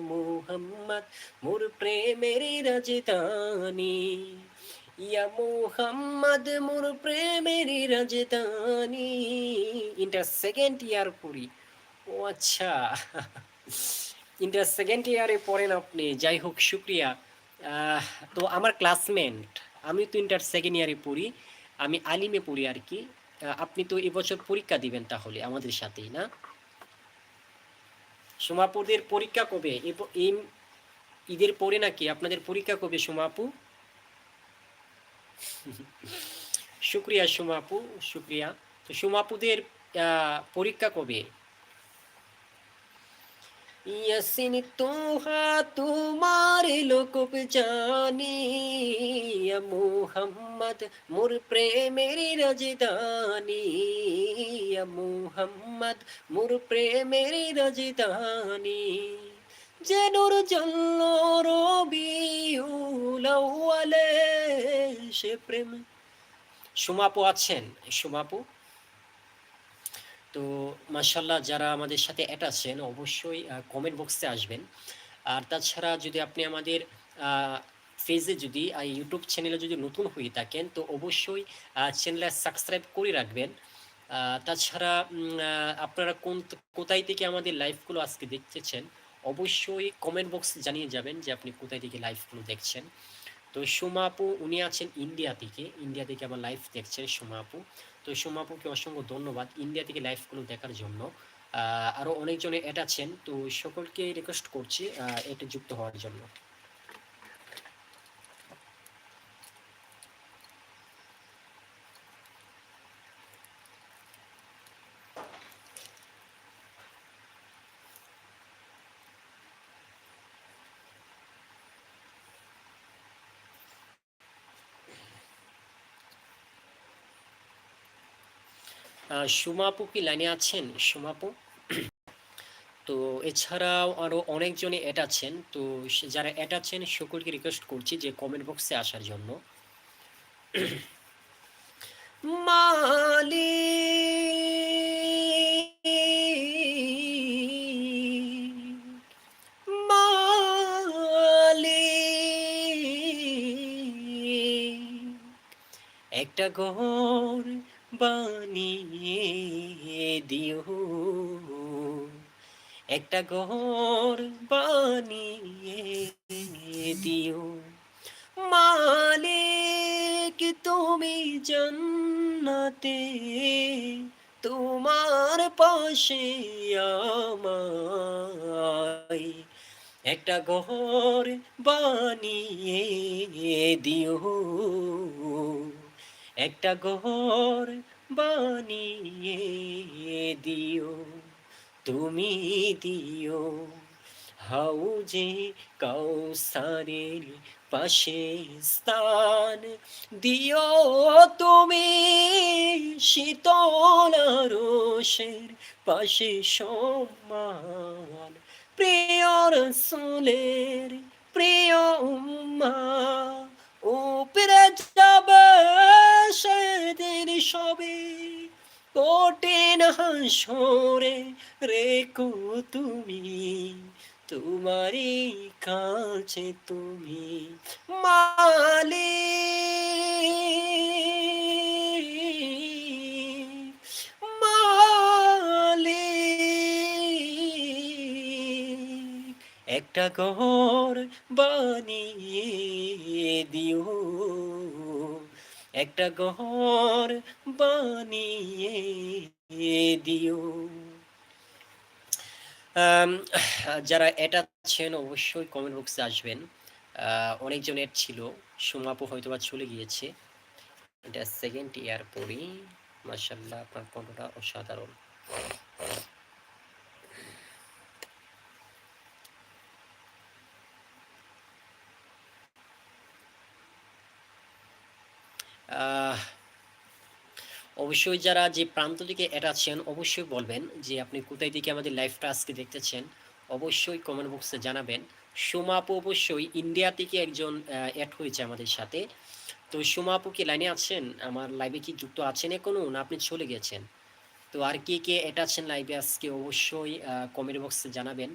মুহাম্মদ, মোর প্রেমের রাজধানী। ইয়া মুহাম্মদ, মোর প্রেমের রাজধানী। ইন্টার সেকেন্ড ইয়ার পড়ি। ও আচ্ছা। ইন্টার সেকেন্ড ইয়ারে পড়েন আপনি, যাই হোক, শুক্রিয়া। তো আমার ক্লাসমেট আমি তো ইন্টার সেকেন্ড ইয়ারে পড়ি, আমি আলিমে পড়ি আর কি। আপনি তো এবছর পরীক্ষা দিবেন তাহলে আমাদের সাথেই, না? সোমাপুদের পরীক্ষা কবে? এই ঈদের পরে নাকি আপনাদের পরীক্ষা কবে সোমাপু? শুক্রিয়া সোমাপু, শুক্রিয়া। তো সোমাপুদের পরীক্ষা কবে? ইয়াসিন তোহা তোমার লোক জানি মুহাম্মদ মোর প্রেমের রাজধানী মুহাম্মদ মোর প্রেমের রাজধানী যে নূর জল্ল রবিউলাওয়ালে সে প্রেম সুমাপু আছেন, সুমাপু? তো মাসাল্লাহ যারা আমাদের সাথে অ্যাড আছেন, অবশ্যই কমেন্ট বক্সে আসবেন। আর তাছাড়া যদি আপনি আমাদের ফেজে যদি ইউটিউব চ্যানেলে যদি নতুন হয়ে থাকেন, তো অবশ্যই চ্যানেলে সাবস্ক্রাইব করে রাখবেন। তাছাড়া আপনারা কোন, কোথায় থেকে আমাদের লাইভগুলো আজকে দেখতেছেন, অবশ্যই কমেন্ট বক্সে জানিয়ে যাবেন যে আপনি কোথায় থেকে লাইভগুলো দেখছেন। তো সোমা আপু, উনি আছেন ইন্ডিয়া থেকে। ইন্ডিয়া থেকে আমার লাইভ দেখছেন সোমা আপু। তো সোমা আপুকে অসংখ্য ধন্যবাদ। ইন্ডিয়া থেকে লাইভগুলো দেখার জন্য। আরও অনেকজনে এটা আছেন, তো সকলকে রিকোয়েস্ট করছি এটা যুক্ত হওয়ার জন্য। সুমাপু কি লাইনে আছেন? সুমাপু তো এছাড়াও আরও অনেকজনই অ্যাড আছেন। তো যারা অ্যাড আছেন, সকলকে রিকোয়েস্ট করছি যে কমেন্ট বক্সে আসার জন্য। মালি একটা ঘর বানিয়ে দিও। একটা ঘর বানিয়ে দিও। মালিক, তুমি জন্নাতে, তোমার পাশে আমায়। একটা ঘর বানিয়ে দিও। একটা ঘর বানিয়ে দিও, তুমি দিও। হাউজে কৌসারের পাশে স্থান দিও তুমি, শীতল রোষের পাশে সম্মান প্রিয় রসুলের প্রিয় উম্মা উপরে সবে কঠিন হাসরে রেখো তুমি তোমারই কাছে তুমি মালি মালি একটা ঘর বানিয়ে দিও। একটা ঘর বানিয়ে দিও। যারা এটা আছেন অবশ্যই কমেন্ট বক্সে আসবেন। অনেকজন এড ছিল। হয়তো বা চলে গিয়েছে। এটা সেকেন্ড ইয়ার পরই মাসাল্লাহ আপনার কণ্ঠটা অসাধারণ। অবশ্যই যারা যে প্রান্ত থেকে এটা আছেন অবশ্যই বলবেন যে আপনি কোথায় থেকে আমাদের লাইভটা আজকে দেখতেছেন, অবশ্যই কমেন্ট বক্সে জানাবেন। সোমাপু অবশ্যই ইন্ডিয়া থেকে একজন অ্যাড হয়েছে আমাদের সাথে। তো সোমাপু কি লাইনে আছেন? আমার লাইভে কি যুক্ত আছেন এখনও না আপনি চলে গেছেন? তো আর কে কে এটা আছেন লাইভে আজকে অবশ্যই কমেন্ট বক্সে জানাবেন।